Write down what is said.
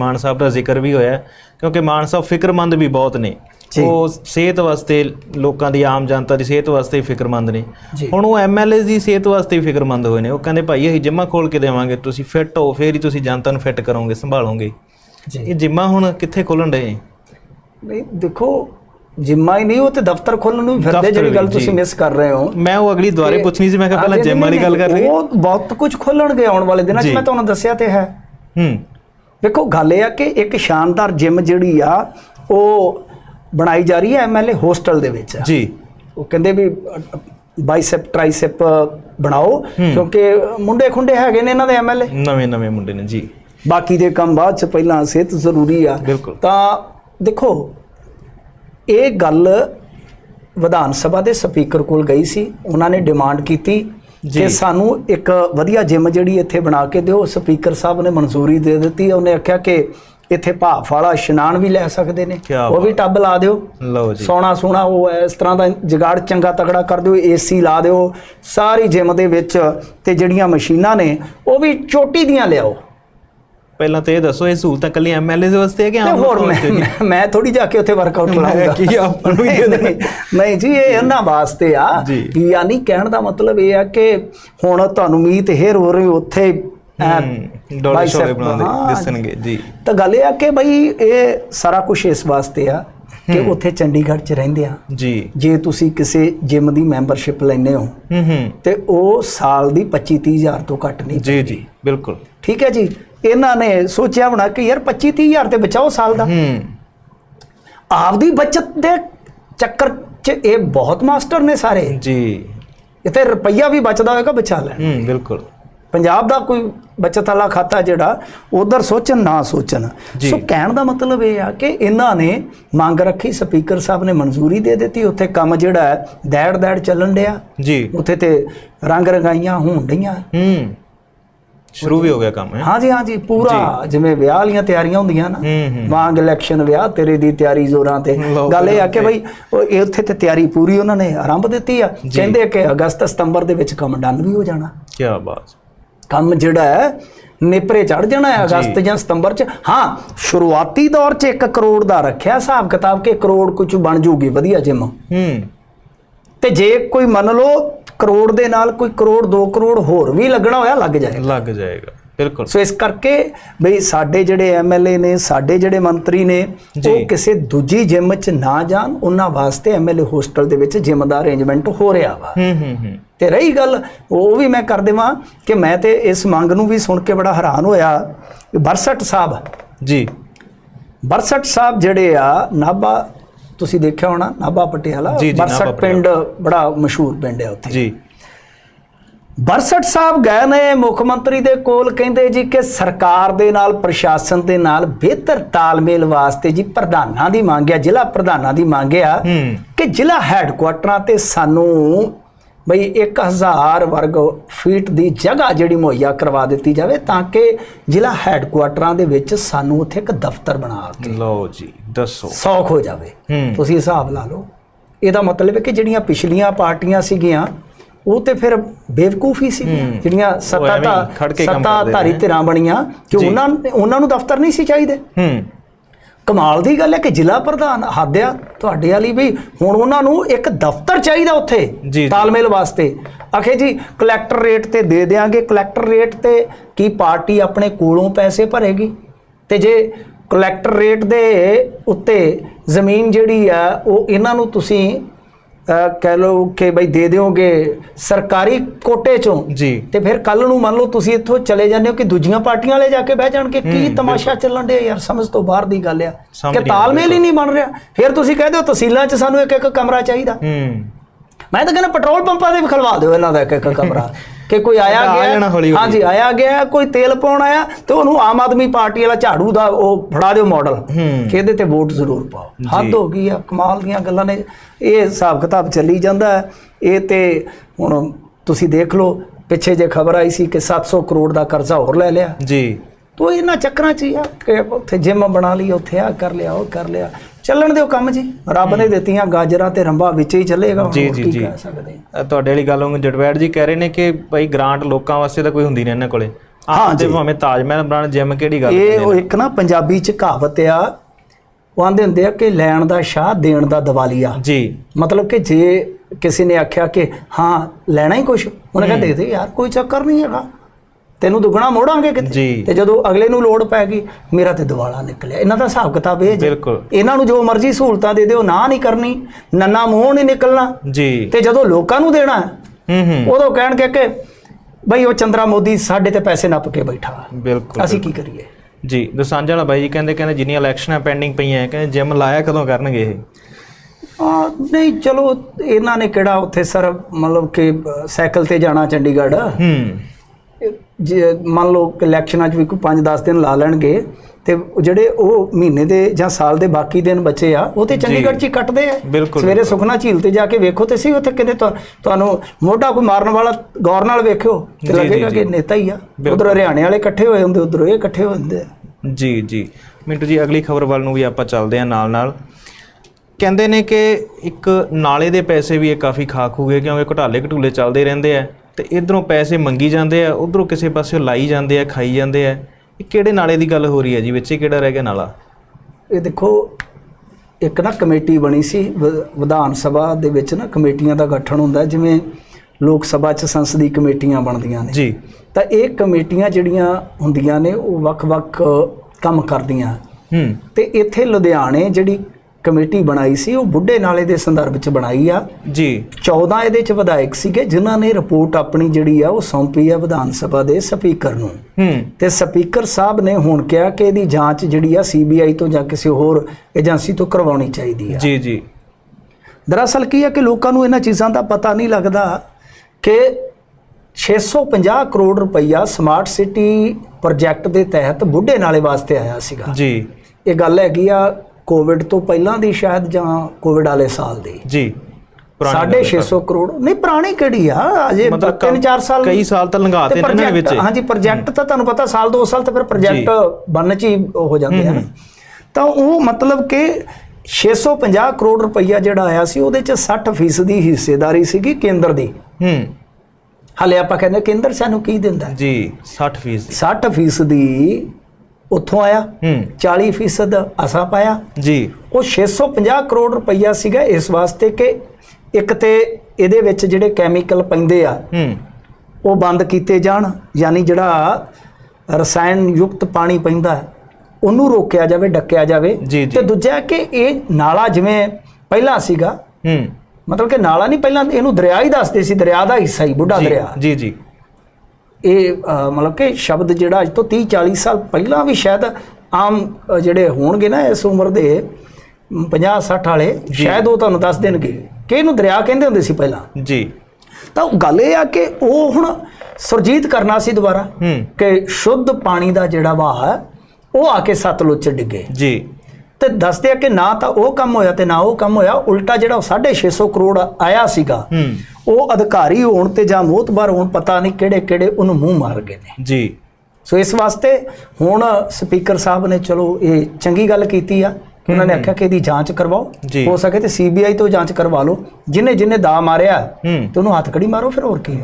ਮਾਨ ਸਾਹਿਬ ਦਾ ਜ਼ਿਕਰ ਵੀ ਹੋਇਆ ਕਿਉਂਕਿ ਮਾਨ ਸਾਹਿਬ ਫਿਕਰਮੰਦ ਵੀ ਬਹੁਤ ਨੇ। ਉਹ ਸਿਹਤ ਵਾਸਤੇ ਲੋਕਾਂ ਦੀ ਆਮ ਜਨਤਾ ਦੀ ਸਿਹਤ ਵਾਸਤੇ ਫਿਕਰਮੰਦ ਨੇ। ਹੁਣ ਉਹ ਐਮਐਲਏ ਦੀ ਸਿਹਤ ਵਾਸਤੇ ਹੀ ਫਿਕਰਮੰਦ ਹੋਏ ਨੇ। ਉਹ ਕਹਿੰਦੇ ਭਾਈ ਅਸੀਂ ਜਿੰਮਾਂ ਖੋਲ ਕੇ ਦੇਵਾਂਗੇ ਤੁਸੀਂ ਫਿੱਟ ਹੋ ਫੇਰ ਹੀ ਤੁਸੀਂ ਜਨਤਾ ਨੂੰ ਫਿੱਟ ਕਰੋਗੇ ਸੰਭਾਲੋਗੇ। ਇਹ ਜਿੰਮਾਂ ਹੁਣ ਕਿੱਥੇ ਖੋਲਣ ਦੇ ਨਹੀਂ ਦੇਖੋ ਜਿੰਮਾ ਹੀ ਨਹੀਂ ਉਹ ਤੇ ਦਫ਼ਤਰ ਖੋਲਣ ਨੂੰ ਵੀ ਫਿਰਦੇ ਜਿਹੜੀ ਗੱਲ ਵੀ, ਤੁਸੀਂ। ਮਿਸ ਕਰ ਰਹੇ ਹੋ। ਮੈਂ ਉਹ ਅਗਲੀ ਦੁਆਰੇ ਪੁੱਛਣੀ ਸੀ ਮੈਂ ਕਿਹਾ ਪਹਿਲਾਂ ਜਿਮ ਵਾਲੀ ਗੱਲ ਕਰ ਲਈਏ। ਉਹ ਬਹੁਤ ਕੁਝ ਖੋਲਣਗੇ ਆਉਣ ਵਾਲੇ ਦਿਨਾਂ 'ਚ। ਮੈਂ ਤੁਹਾਨੂੰ ਦੱਸਿਆ ਤੇ ਹੈ। ਹੂੰ। ਵੇਖੋ ਗੱਲ ਇਹ ਆ ਕਿ ਇੱਕ ਸ਼ਾਨਦਾਰ ਜਿਮ ਜਿਹੜੀ ਆ ਉਹ ਬਣਾਈ ਜਾ ਰਹੀ ਹੈ ਐਮਐਲਏ ਹੋਸਟਲ ਦੇ ਵਿੱਚ। ਜੀ। ਉਹ ਕਹਿੰਦੇ ਵੀ ਬਾਈਸੈਪ ਟ੍ਰਾਈਸੈਪ ਬਣਾਓ ਕਿਉਂਕਿ ਮੁੰਡੇ ਖੁੰਡੇ ਹੈਗੇ ਨੇ ਇਹਨਾਂ ਦੇ ਐਮਐਲਏ ਨਵੇਂ ਨਵੇਂ ਮੁੰਡੇ ਨੇ ਜੀ। ਬਾਕੀ ਦੇ ਕੰਮ ਬਾਅਦ ਚ ਪਹਿਲਾਂ ਸਿਹਤ ਜ਼ਰੂਰੀ ਆ। ਬਿਲਕੁਲ। ਤਾਂ ਦੇਖੋ ਇਹ ਗੱਲ ਵਿਧਾਨ ਸਭਾ ਦੇ ਸਪੀਕਰ ਕੋਲ ਗਈ ਸੀ ਉਹਨਾਂ ਨੇ ਡਿਮਾਂਡ ਕੀਤੀ ਕਿ ਸਾਨੂੰ ਇੱਕ ਵਧੀਆ ਜਿਮ ਜਿਹੜੀ ਇੱਥੇ ਬਣਾ ਕੇ ਦਿਓ ਸਪੀਕਰ ਸਾਹਿਬ ਨੇ ਮਨਜ਼ੂਰੀ ਦੇ ਦਿੱਤੀ ਉਹਨੇ ਆਖਿਆ ਕਿ ਇੱਥੇ ਭਾਫ ਵਾਲਾ ਇਸ਼ਨਾਨ ਵੀ ਲੈ ਸਕਦੇ ਨੇ। ਉਹ ਵੀ ਟੱਬ ਲਾ ਦਿਓ। ਲਓ ਜੀ। ਸੋਨਾ ਸੋਨਾ ਉਹ ਇਸ ਤਰ੍ਹਾਂ ਦਾ ਜਗਾੜ ਚੰਗਾ ਤਗੜਾ ਕਰ ਦਿਓ ਏਸੀ ਲਾ ਦਿਓ ਸਾਰੀ ਜਿਮ ਦੇ ਵਿੱਚ ਤੇ ਜਿਹੜੀਆਂ ਮਸ਼ੀਨਾਂ ਨੇ ਉਹ ਵੀ ਚੋਟੀ ਦੀਆਂ ਲਿਆਓ। ਪਹਿਲਾਂ ਤਾਂ ਇਹ ਦੱਸੋ ਇਹ ਸਹੂਲਤਾਂ ਕੱਲੀ ਐਮਐਲਏ ਦੇ ਵਾਸਤੇ ਹੈ ਕਿ ਆਮ ਹੋਰ ਲੋਕਾਂ ਮੈਂ ਵੀ? ਮੈਂ- ਥੋੜੀ ਜਾ ਕੇ ਉੱਥੇ ਵਰਕਆਊਟ ਲਾਉਂਗਾ ਕੀ ਆਪਾਂ ਨੂੰ ਹੀ ਦੇ ਨਹੀਂ। ਨਹੀਂ ਜੀ ਇਹ ਇਹਨਾਂ ਵਾਸਤੇ ਆ। ਜੀ। ਯਾਨੀ ਕਹਿਣ ਦਾ ਮਤਲਬ ਇਹ ਆ ਕਿ ਹੁਣ ਤੁਹਾਨੂੰ ਮੀਤ ਹੇਰ ਹੋ ਰਹੀ ਉੱਥੇ ਐਂ ਹੂੰ, ਡੋਲੇ bicep, ਸ਼ੋਲੇ ਬਣਾਉਂਦੇ ਹਾਂ। ਦਿਸਣਗੇ ਜੀ। ਤਾਂ ਗੱਲ ਇਹ ਆ ਕਿ ਬਈ ਇਹ ਸਾਰਾ ਕੁਝ ਇਸ ਵਾਸਤੇ ਆ ਕਿ ਉੱਥੇ ਚੰਡੀਗੜ੍ਹ 'ਚ ਰਹਿੰਦੇ ਆ। ਜੀ। ਜੇ ਤੁਸੀਂ ਕਿਸੇ ਜਿਮ ਦੀ ਮੈਂਬਰਸ਼ਿਪ ਲੈਨੇ ਹੋ ਹੂੰ ਹੂੰ। ਤੇ ਉਹ ਸਾਲ ਦੀ 25 30 ਹਜ਼ਾਰ ਤੋਂ ਘੱਟ ਨਹੀਂ ਜੀ ਜੀ ਬਿਲਕੁਲ। ਠੀਕ ਹੈ ਜੀ? ਇਹਨਾਂ ਨੇ ਸੋਚਿਆ ਬਣਾ ਕਿ ਯਾਰ 25 30 ਹਜ਼ਾਰ ਤੇ ਬਚਾਓ ਸਾਲ ਦਾ। ਹੂੰ। ਆਪਦੀ ਬਚਤ ਦੇ ਚੱਕਰ 'ਚ ਇਹ ਬਹੁਤ ਮਾਸਟਰ ਨੇ ਸਾਰੇ। ਜੀ। ਇੱਥੇ ਰੁਪਈਆ ਵੀ ਬਚਦਾ ਹੋਏਗਾ ਬਚਾ ਲੈਣ। ਹੂੰ ਬਿਲਕੁਲ। ਪੰਜਾਬ ਦਾ ਕੋਈ ਬਚਤ ਵਾਲਾ ਖਾਤਾ ਜਿਹੜਾ ਉਧਰ ਸੋਚਣ ਨਾ ਸੋਚਣ। ਸੋ ਕਹਿਣ ਦਾ ਮਤਲਬ ਇਹ ਆ ਕਿ ਇਹਨਾਂ ਨੇ ਮੰਗ ਰੱਖੀ ਸਪੀਕਰ ਸਾਹਿਬ ਨੇ ਮਨਜ਼ੂਰੀ ਦੇ ਦਿੱਤੀ। ਉੱਥੇ ਕੰਮ ਜਿਹੜਾ ਹੈ ਦੈੜ ਦੈੜ ਚੱਲਣ ਡਿਆ। ਜੀ। ਉੱਥੇ ਤੇ ਰੰਗ ਰੰਗਾਈਆਂ ਹੋਣ ਡਈਆਂ। ਹੂੰ। ਸ਼ੁਰੂ ਵੀ ਹੋ ਗਿਆ ਕੰਮ ਹੈ? ਹਾਂਜੀ ਹਾਂਜੀ ਪੂਰਾ ਜਿਵੇਂ ਵਿਆਹ ਵਾਲੀਆਂ ਤਿਆਰੀਆਂ ਹੁੰਦੀਆਂ ਨਾ ਵਾਂਗ ਇਲੈਕਸ਼ਨ ਵਿਆਹ ਤੇਰੇ ਦੀ ਤਿਆਰੀ ਜ਼ੋਰਾਂ ਤੇ। ਗੱਲ ਇਹ ਆ ਕਿ। ਬਈ ਉਹ ਇਹ ਉੱਥੇ ਤੇ ਤਿਆਰੀ ਪੂਰੀ ਉਹਨਾਂ ਨੇ ਆਰੰਭ ਦਿੱਤੀ ਆ। ਕਹਿੰਦੇ ਕਿ ਅਗਸਤ ਸਤੰਬਰ ਦੇ ਵਿੱਚ ਕੰਮ ਡਨ ਵੀ ਹੋ ਜਾਣਾ। ਕੀ ਬਾਤ। ਕੰਮ ਜਿਹੜਾ ਹੈ ਨੇਪਰੇ ਚੜ ਜਾਣਾ ਹੈ ਅਗਸਤ ਜਾਂ ਸਤੰਬਰ ਚ। ਹਾਂ ਸ਼ੁਰੂਆਤੀ ਦੌਰ ਚ 1 ਕਰੋੜ ਦਾ ਰੱਖਿਆ ਹਿਸਾਬ ਕਿਤਾਬ ਕਿ ਕਰੋੜ ਕੁਝ ਬਣ ਜੂਗੀ ਵਧੀਆ ਜਿਮ। ਹੂੰ। ਤੇ ਜੇ ਕੋਈ ਮੰਨ ਲਓ ਕਰੋੜ ਦੇ ਨਾਲ ਕੋਈ ਕਰੋੜ 2 ਕਰੋੜ ਹੋਰ ਵੀ ਲੱਗਣਾ ਹੋਇਆ ਲੱਗ ਜਾਏਗਾ। ਲੱਗ ਜਾਏਗਾ ਬਿਲਕੁਲ। ਸੋ ਇਸ ਕਰਕੇ ਬਈ ਸਾਡੇ ਜਿਹੜੇ ਐਮਐਲਏ ਨੇ ਸਾਡੇ ਜਿਹੜੇ ਮੰਤਰੀ ਨੇ। ਉਹ ਕਿਸੇ ਦੂਜੀ ਜਿਮ 'ਚ ਨਾ ਜਾਣ ਉਹਨਾਂ ਵਾਸਤੇ ਐਮਐਲਏ ਹੋਸਟਲ ਦੇ ਵਿੱਚ ਜਿਮ ਦਾ ਅਰੇਂਜਮੈਂਟ ਹੋ ਰਿਹਾ ਵਾ। ਹੂੰ ਹੂੰ ਹੂੰ। ਤੇ ਰਹੀ ਗੱਲ ਉਹ ਵੀ ਮੈਂ ਕਰ ਦੇਵਾਂ ਕਿ ਮੈਂ ਤੇ ਇਸ ਮੰਗ ਨੂੰ ਵੀ ਸੁਣ ਕੇ ਬੜਾ ਹੈਰਾਨ ਹੋਇਆ। ਬਰਸਟ ਸਾਹਿਬ ਜੀ। ਬਰਸਟ ਸਾਹਿਬ ਜਿਹੜੇ ਆ ਨਾਭਾ ਤੁਸੀਂ ਦੇਖਿਆ ਹੋਣਾ ਨਾਭਾ ਪਟਿਆਲਾ ਬਰਸਟ ਪਿੰਡ ਬੜਾ ਮਸ਼ਹੂਰ ਪਿੰਡ ਹੈ ਉੱਥੇ। ਜੀ। ਬਰਸਟ ਸਾਹਿਬ ਗਏ ਨੇ ਮੁੱਖ ਮੰਤਰੀ ਦੇ ਕੋਲ ਕਹਿੰਦੇ ਜੀ ਕਿ ਸਰਕਾਰ ਦੇ ਨਾਲ ਪ੍ਰਸ਼ਾਸਨ ਦੇ ਨਾਲ ਬਿਹਤਰ ਤਾਲਮੇਲ ਵਾਸਤੇ ਜੀ ਪ੍ਰਧਾਨਾਂ ਦੀ ਮੰਗ ਹੈ ਜ਼ਿਲ੍ਹਾ ਪ੍ਰਧਾਨਾਂ ਦੀ ਮੰਗ ਹੂੰ ਕਿ ਜ਼ਿਲ੍ਹਾ ਹੈੱਡਕੁਆਟਰਾਂ ਤੇ ਸਾਨੂੰ ਬਈ 1000 ਵਰਗ ਫੀਟ ਦੀ ਜਗ੍ਹਾ ਜਿਹੜੀ ਮੁਹੱਈਆ ਕਰਵਾ ਦਿੱਤੀ ਜਾਵੇ ਤਾਂ ਕਿ ਜ਼ਿਲ੍ਹਾ ਹੈੱਡਕੁਆਟਰਾਂ ਦੇ ਵਿੱਚ ਸਾਨੂੰ ਉੱਥੇ ਇੱਕ ਦਫ਼ਤਰ ਬਣਾ ਕੇ ਲਓ ਜੀ ਦੱਸੋ। ਸੌਖ ਹੋ ਜਾਵੇ। ਤੁਸੀਂ ਹਿਸਾਬ ਲਾ ਲਓ। ਇਹਦਾ ਮਤਲਬ ਹੈ ਕਿ ਜਿਹੜੀਆਂ ਪਿਛਲੀਆਂ ਪਾਰਟੀਆਂ ਸੀਗੀਆਂ ਉਹ ਤੇ ਫਿਰ ਬੇਵਕੂਫੀ ਸੀ। ਜਿਹੜੀਆਂ ਸੱਤਾ ਕਰਦੇ ਸੱਤਾਧਾਰੀ ਨੇ। ਧਿਰਾਂ ਬਣੀਆਂ ਕਿ। ਉਹਨਾਂ ਉਹਨਾਂ ਨੂੰ ਦਫ਼ਤਰ ਨਹੀਂ ਸੀ ਚਾਹੀਦੇ। ਹੂੰ। ਕਮਾਲ ਦੀ ਗੱਲ ਹੈ ਕਿ ਜ਼ਿਲ੍ਹਾ ਪ੍ਰਧਾਨ ਹੱਦਿਆ ਤੁਹਾਡੇ ਵਾਲੀ ਵੀ ਹੁਣ ਉਹਨਾਂ ਨੂੰ ਇੱਕ ਦਫ਼ਤਰ ਚਾਹੀਦਾ ਉੱਥੇ। ਤਾਲਮੇਲ ਵਾਸਤੇ। ਆਖੇ ਜੀ ਕਲੈਕਟਰ ਰੇਟ ਤੇ ਦੇ ਦੇਾਂਗੇ ਕਲੈਕਟਰ ਰੇਟ ਤੇ ਕੀ ਪਾਰਟੀ ਆਪਣੇ ਕੋਲੋਂ ਪੈਸੇ ਭਰੇਗੀ? ਤੇ ਜੇ ਕਲੈਕਟਰ ਰੇਟ ਦੇ ਉੱਤੇ ਜ਼ਮੀਨ ਜਿਹੜੀ ਆ ਉਹ ਇਹਨਾਂ ਨੂੰ ਤੁਸੀਂ ਕਹਿ ਲਓ ਕਿ ਬਈ ਦੇ ਦਿਓਗੇ ਸਰਕਾਰੀ ਕੋਟੇ ਚੋਂ ਜੀ। ਤੇ ਫਿਰ ਕੱਲ ਨੂੰ ਮੰਨ ਲਓ ਤੁਸੀਂ ਇੱਥੋਂ ਚਲੇ ਜਾਂਦੇ ਹੋ ਕਿ ਦੂਜੀਆਂ ਪਾਰਟੀਆਂ ਵਾਲੇ ਜਾ ਕੇ ਬਹਿ ਜਾਣਗੇ ਕੀ ਤਮਾਸ਼ਾ ਚੱਲਣ ਡਿਆ ਯਾਰ ਸਮਝ ਤੋਂ ਬਾਹਰ ਦੀ ਗੱਲ ਆ। ਕਿ ਤਾਲਮੇਲ ਹੀ ਨਹੀਂ ਬਣ ਰਿਹਾ। ਫਿਰ ਤੁਸੀਂ ਕਹਦੇ ਹੋ ਤਹਿਸੀਲਾਂ 'ਚ ਸਾਨੂੰ ਇੱਕ ਇੱਕ ਕਮਰਾ ਚਾਹੀਦਾ। ਹੂੰ। ਮੈਂ ਤਾਂ ਕਹਿੰਦਾ ਪੈਟਰੋਲ ਪੰਪਾਂ ਦੇ ਵੀ ਖਲਵਾ ਦਿਓ ਇਹਨਾਂ ਦਾ ਇੱਕ ਇੱਕ ਕਮਰਾ। ਕਿ ਕੋਈ ਆਇਆ ਆ ਜਾਣਾ ਹੌਲੀ ਗਿਆ। ਹਾਂਜੀ ਆਇਆ ਗਿਆ ਕੋਈ ਤੇਲ ਪਾਉਣ ਆਇਆ ਤੇ ਉਹਨੂੰ ਆਮ ਆਦਮੀ ਪਾਰਟੀ ਵਾਲਾ ਝਾੜੂ ਦਾ ਉਹ ਫੜਾ ਦਿਓ ਮਾਡਲ। ਕਿ ਇਹਦੇ ਤੇ ਵੋਟ ਜ਼ਰੂਰ ਪਾਓ। ਹੱਦ ਹੋ ਗਈ ਆ ਕਮਾਲ ਦੀਆਂ ਗੱਲਾਂ ਨੇ। ਇਹ ਹਿਸਾਬ ਕਿਤਾਬ ਚੱਲੀ ਜਾਂਦਾ ਹੈ। ਇਹ ਤੇ ਹੁਣ ਤੁਸੀਂ ਦੇਖ ਲਓ ਪਿੱਛੇ ਜੇ ਖਬਰ ਆਈ ਸੀ ਕਿ 700 ਕਰੋੜ ਦਾ ਕਰਜ਼ਾ ਹੋਰ ਲੈ ਲਿਆ। ਜੀ। ਤੋ ਇਹਨਾਂ ਚੱਕਰਾਂ 'ਚ ਹੀ ਆ ਕਿ ਉੱਥੇ ਜਿਮ ਬਣਾ ਲਈ ਉੱਥੇ ਆ ਕਰ ਲਿਆ ਉਹ ਕਰ ਲਿਆ। ਚੱਲਣ ਦਿਓ ਕੰਮ ਜੀ ਰੱਬ ਨੇ ਦਿੱਤੀਆਂ ਗਾਜਰਾਂ ਤੇ ਰੰਬਾ ਵਿੱਚ ਹੀ ਚੱਲੇਗਾ ਹੁਣ ਜੀ, ਜੀ, ਜੀ। ਹਾਂ। ਤੁਹਾਡੇ ਵਾਲੀ ਗੱਲ ਉਹ ਜਟਵੈੜ ਜੀ ਕਹਿ ਰਹੇ ਨੇ ਕਿ ਭਾਈ ਗ੍ਰਾਂਟ ਲੋਕਾਂ ਵਾਸਤੇ ਤਾਂ ਕੋਈ ਹੁੰਦੀ ਨਹੀਂ ਇਹਨਾਂ ਕੋਲੇ ਆਹ ਤੇ। ਭਾਵੇਂ ਤਾਜ ਮਹਿਲ ਬਣਾਉਣ ਜਿਮ ਕਿਹੜੀ ਗੱਲ ਇਹ ਉਹ। ਇੱਕ ਨਾ ਪੰਜਾਬੀ ਚ ਕਹਾਵਤ ਆ ਉਹ ਆਂਦੇ ਹੁੰਦੇ ਆ ਕਿ ਲੈਣ ਦਾ ਸ਼ਾਹ ਦੇਣ ਦਾ ਦਿਵਾਲੀਆ ਜੀ ਮਤਲਬ ਕਿ ਜੇ ਕਿਸੇ ਨੇ ਆਖਿਆ ਕਿ ਹਾਂ ਲੈਣਾ ਹੀ ਕੁਛ ਉਹਨੇ ਕਿਹਾ ਦੇ ਦੇ ਯਾਰ ਕੋਈ ਚੱਕਰ ਨਹੀਂ ਹੈਗਾ ਤੈਨੂੰ ਦੁੱਗਣਾ ਮੋੜਾਂਗੇ ਕਿਤੇ। ਤੇ ਜਦੋਂ ਅਗਲੇ ਨੂੰ ਲੋੜ ਪੈ ਗਈ ਮੇਰਾ ਤੇ ਦਿਵਾਲਾ ਨਿਕਲਿਆ। ਇਹਨਾਂ ਦਾ ਹਿਸਾਬ ਕਿਤਾਬ ਇਹ ਜੀ। ਇਹਨਾਂ ਨੂੰ ਜੋ ਮਰਜ਼ੀ ਸਹੂਲਤਾਂ ਦੇ ਦਿਓ ਨਾ ਨਹੀਂ ਕਰਨੀ ਨੰਨਾ ਮੂੰਹ ਨਹੀਂ ਨਿਕਲਣਾ। ਜੀ। ਤੇ ਜਦੋਂ ਲੋਕਾਂ ਨੂੰ ਦੇਣਾ ਹੈ, ਹੂੰ ਉਦੋਂ ਕਹਿਣਗੇ ਕਿ ਬਈ ਉਹ ਚੰਦਰਾ ਮੋਦੀ ਸਾਡੇ ਤੇ ਪੈਸੇ ਨੱਪ ਕੇ ਬੈਠਾ। ਬਿਲਕੁਲ ਅਸੀਂ ਕੀ ਕਰੀਏ? ਜੀ ਦਸਾਂਝ ਵਾਲਾ ਬਾਈ ਜੀ ਕਹਿੰਦੇ ਕਹਿੰਦੇ ਜਿੰਨੀਆਂ ਇਲੈਕਸ਼ਨਾਂ ਪੈਂਡਿੰਗ ਪਈਆਂ ਕਹਿੰਦੇ ਜਿਮ ਲਾਇਆ ਕਦੋਂ ਕਰਨਗੇ ਇਹ? ਆ ਨਹੀਂ ਚਲੋ ਇਹਨਾਂ ਨੇ ਕਿਹੜਾ ਉੱਥੇ ਸਰ ਮਤਲਬ ਕਿ ਸਾਈਕਲ ਤੇ ਜਾਣਾ ਚੰਡੀਗੜ੍ਹ। ਹੂੰ। ਜੇ ਮੰਨ ਲਓ ਕਿ ਇਲੈਕਸ਼ਨਾਂ 'ਚ ਵੀ ਕੋਈ 5-10 ਦਿਨ ਲਾ ਲੈਣਗੇ ਤੇ ਜਿਹੜੇ ਉਹ ਮਹੀਨੇ ਦੇ ਜਾਂ ਸਾਲ ਦੇ ਬਾਕੀ ਦਿਨ ਬਚੇ ਆ ਉਹ ਤੇ ਚੰਡੀਗੜ੍ਹ 'ਚ ਹੀ ਕੱਟਦੇ ਆ। ਸਵੇਰੇ ਸੁਖਨਾ ਝੀਲ ਤੇ ਜਾ ਕੇ ਵੇਖੋ ਤੇ ਸੀ ਉੱਥੇ ਕਿਤੇ ਤੁਹਾ- ਤੁਹਾਨੂੰ ਮੋਢਾ ਕੋਈ ਮਾਰਨ ਵਾਲਾ ਗੌਰ ਨਾਲ ਵੇਖਿਓ ਤੇ ਲੱਗੇਗਾ ਕਿ। ਨੇਤਾ ਹੀ ਆ। ਉਧਰ ਹਰਿਆਣੇ ਵਾਲੇ ਇਕੱਠੇ ਹੋਏ ਹੁੰਦੇ ਉਧਰ ਇਹ ਇਕੱਠੇ ਹੋਏ ਹੁੰਦੇ ਆ। ਜੀ ਜੀ। ਮਿੰਟੂ ਜੀ ਅਗਲੀ ਖਬਰ ਵੱਲ ਨੂੰ ਵੀ ਆਪਾਂ ਚੱਲਦੇ ਹਾਂ ਨਾਲ ਨਾਲ ਕਹਿੰਦੇ ਨੇ ਕਿ ਇੱਕ ਨਾਲੇ ਦੇ ਪੈਸੇ ਵੀ ਇਹ ਕਾਫੀ ਖਾਕ ਹੋ ਗਏ ਕਿਉਂਕਿ ਘਟਾਲੇ ਘਟੂਲੇ ਚੱਲਦੇ ਰਹਿੰਦੇ ਆ। ਤੇ ਇਧਰੋਂ ਪੈਸੇ ਮੰਗੀ ਜਾਂਦੇ ਆ ਉਧਰੋਂ ਕਿਸੇ ਪਾਸੇ ਲਾਈ ਜਾਂਦੇ ਆ ਖਾਈ ਜਾਂਦੇ ਆ। ਇਹ ਕਿਹੜੇ ਨਾਲੇ ਦੀ ਗੱਲ ਹੋ ਰਹੀ ਹੈ ਜੀ? ਵਿੱਚ ਇਹ ਕਿਹੜਾ ਰਹਿ ਗਿਆ ਨਾਲਾ? ਇਹ ਦੇਖੋ ਇੱਕ ਨਾ ਕਮੇਟੀ ਬਣੀ ਸੀ ਵਿਧਾਨ ਸਭਾ ਦੇ ਵਿੱਚ ਨਾ ਕਮੇਟੀਆਂ ਦਾ ਗਠਨ ਹੁੰਦਾ ਜਿਵੇਂ ਲੋਕ ਸਭਾ 'ਚ ਸੰਸਦੀ ਕਮੇਟੀਆਂ ਬਣਦੀਆਂ ਨੇ। ਜੀ। ਤਾਂ ਇਹ ਕਮੇਟੀਆਂ ਜਿਹੜੀਆਂ ਹੁੰਦੀਆਂ ਨੇ ਉਹ ਵੱਖ-ਵੱਖ ਕੰਮ ਕਰਦੀਆਂ। ਹੂੰ। ਤੇ ਇੱਥੇ ਲੁਧਿਆਣੇ ਜਿਹੜੀ ਕਮੇਟੀ ਬਣਾਈ ਸੀ ਉਹ ਬੁੱਢੇ ਨਾਲੇ ਦੇ ਸੰਦਰਭ 'ਚ ਬਣਾਈ ਆ। ਜੀ। 14 ਇਹਦੇ 'ਚ ਵਿਧਾਇਕ ਸੀਗੇ ਜਿਨ੍ਹਾਂ ਨੇ ਰਿਪੋਰਟ ਆਪਣੀ ਜਿਹੜੀ ਆ ਉਹ ਸੌਂਪੀ ਆ ਵਿਧਾਨ ਸਭਾ ਦੇ ਸਪੀਕਰ ਨੂੰ। ਹੂੰ। ਤੇ ਸਪੀਕਰ ਸਾਹਿਬ ਨੇ ਹੁਣ ਕਿਹਾ ਕਿ ਇਹਦੀ ਜਾਂਚ ਜਿਹੜੀ ਆ ਸੀਬੀਆਈ ਤੋਂ ਜਾਂ ਕਿਸੇ ਹੋਰ ਏਜੰਸੀ ਤੋਂ ਕਰਵਾਉਣੀ ਚਾਹੀਦੀ ਆ। ਜੀ ਜੀ। ਦਰਅਸਲ ਕੀ ਹੈ ਕਿ ਲੋਕਾਂ ਨੂੰ ਇਹਨਾਂ ਚੀਜ਼ਾਂ ਦਾ ਪਤਾ ਨਹੀਂ ਲੱਗਦਾ ਕਿ 650 ਕਰੋੜ ਰੁਪਈਆ ਸਮਾਰਟ ਸਿਟੀ ਪ੍ਰੋਜੈਕਟ ਦੇ ਤਹਿਤ ਬੁੱਢੇ ਨਾਲੇ ਵਾਸਤੇ ਆਇਆ ਸੀਗਾ। ਜੀ। ਇਹ ਗੱਲ ਹੈਗੀ ਆ ਕੋਵਿਡ ਤੋਂ ਪਹਿਲਾਂ ਦੀ ਸ਼ਾਇਦ ਜਾਂ ਕੋਵਿਡ ਵਾਲੇ ਸਾਲ ਦੀ? ਜੀ ਪੁਰਾਣੀ ਗੱਲ ਹੈ। 650 ਕਰੋੜ? ਨਹੀਂ ਪੁਰਾਣੀ ਕਿਹੜੀ ਆ? ਅਜੇ ਮਤਲਬ 3-4 ਸਾਲ ਕਈ ਸਾਲ ਤਾਂ ਲੰਘਾਤੇ ਇਹਨਾਂ ਨੇ project- ਵਿੱਚ। ਹਾਂਜੀ ਪ੍ਰੋਜੈਕਟ ਤਾਂ ਤੁਹਾਨੂੰ ਪਤਾ ਸਾਲ 2 ਸਾਲ ਤੇ ਫਿਰ ਪ੍ਰੋਜੈਕਟ ਬਣਨ ਚ ਹੀ ਹੋ ਜਾਂਦੇ ਆ ਨਾ। ਤਾਂ ਉਹ ਮਤਲਬ ਕਿ 650 ਕਰੋੜ ਰੁਪਈਆ ਜਿਹੜਾ ਆਇਆ ਸੀ ਉਹਦੇ ਚ 60% ਦੀ ਹਿੱਸੇਦਾਰੀ ਸੀਗੀ ਕੇਂਦਰ ਦੀ। ਹੂੰ। ਹਲੇ ਆਪਾਂ ਕਹਿੰਦੇ ਕੇਂਦਰ ਸਾਨੂੰ ਕੀ ਦਿੰਦਾ? ਜੀ 60 ਫੀਸਦੀ। 60% ਦੀ ਉੱਥੋਂ ਆਇਆ। ਹੂੰ। 40% ਅਸਾਂ ਪਾਇਆ। ਜੀ। ਉਹ 650 ਕਰੋੜ ਰੁਪਈਆ ਸੀਗਾ ਇਸ ਵਾਸਤੇ ਕਿ ਇੱਕ ਤੇ ਇਹਦੇ ਵਿੱਚ ਜਿਹੜੇ ਕੈਮੀਕਲ ਪੈਂਦੇ ਆ ਹੂੰ। ਉਹ ਬੰਦ ਕੀਤੇ ਜਾਣ ਯਾਨੀ ਜਿਹੜਾ ਰਸਾਇਣ ਯੁਕਤ ਪਾਣੀ ਪੈਂਦਾ ਹੈ ਉਹਨੂੰ ਰੋਕਿਆ ਜਾਵੇ ਡੱਕਿਆ ਜਾਵੇ। ਤੇ ਦੂਜਾ ਕਿ ਇਹ ਨਾਲਾ ਜਿਵੇਂ ਪਹਿਲਾਂ ਸੀਗਾ ਹੂੰ। ਮਤਲਬ ਕਿ ਨਾਲਾ ਨਹੀਂ ਪਹਿਲਾਂ ਇਹਨੂੰ ਦਰਿਆ ਹੀ ਦੱਸਦੇ ਸੀ ਦਰਿਆ ਦਾ ਹਿੱਸਾ ਹੀ ਬੁੱਢਾ ਦਰਿਆ। ਜੀ ਜੀ। ਇਹ ਮਤਲਬ ਕਿ ਸ਼ਬਦ ਜਿਹੜਾ ਅੱਜ ਤੋਂ 30 40 ਸਾਲ ਪਹਿਲਾਂ ਵੀ ਸ਼ਾਇਦ ਆਮ ਜਿਹੜੇ ਹੋਣਗੇ ਨਾ ਇਸ ਉਮਰ ਦੇ 50 60 ਵਾਲੇ ਸ਼ਾਇਦ ਉਹ ਤੁਹਾਨੂੰ ਦੱਸ ਦੇਣਗੇ। ਕਿ ਇਹਨੂੰ ਦਰਿਆ ਕਹਿੰਦੇ ਹੁੰਦੇ ਸੀ ਪਹਿਲਾਂ? ਜੀ। ਤਾਂ ਉਹ ਗੱਲ ਇਹ ਆ ਕਿ ਉਹ ਹੁਣ ਸੁਰਜੀਤ ਕਰਨਾ ਸੀ ਦੁਬਾਰਾ ਕਿ ਸ਼ੁੱਧ ਪਾਣੀ ਦਾ ਜਿਹੜਾ ਵਹਾਅ ਹੈ ਉਹ ਆ ਕੇ ਸਤਲੁਜ ਚ ਡਿੱਗੇ। ਜੀ। ਤੇ ਦੱਸਦੇ ਆ ਕਿ ਨਾ ਤਾਂ ਉਹ ਕੰਮ ਹੋਇਆ ਤੇ ਨਾ ਉਹ ਕੰਮ ਹੋਇਆ ਉਲਟਾ ਜਿਹੜਾ ਉਹ 650 ਕਰੋੜ ਆਇਆ ਸੀਗਾ ਉਹ ਅਧਿਕਾਰੀ ਹੋਣ ਤੇ ਜਾਂ ਮੋਤਬਰ ਹੋਣ ਪਤਾ ਨਹੀਂ ਕਿਹੜੇ ਕਿਹੜੇ ਉਹਨੂੰ ਮੂੰਹ ਮਾਰ ਗਏ ਨੇ। ਜੀ। ਸੋ ਇਸ ਵਾਸਤੇ ਹੁਣ ਸਪੀਕਰ ਸਾਹਿਬ ਨੇ ਚਲੋ ਇਹ ਚੰਗੀ ਗੱਲ ਕੀਤੀ ਆ ਕਿ ਉਹਨਾਂ ਨੇ ਆਖਿਆ ਕਿ ਇਹਦੀ ਜਾਂਚ ਕਰਵਾਓ। ਹੋ ਸਕੇ ਤੇ ਸੀਬੀਆਈ ਤੋਂ ਜਾਂਚ ਕਰਵਾ ਲਓ। ਜਿਨੇ ਜਿਨੇ ਦਾ ਮਾਰਿਆ ਤੇ ਉਹਨੂੰ ਹੱਥ ਕੜੀ ਮਾਰੋ ਫਿਰ ਹੋਰ ਕੀ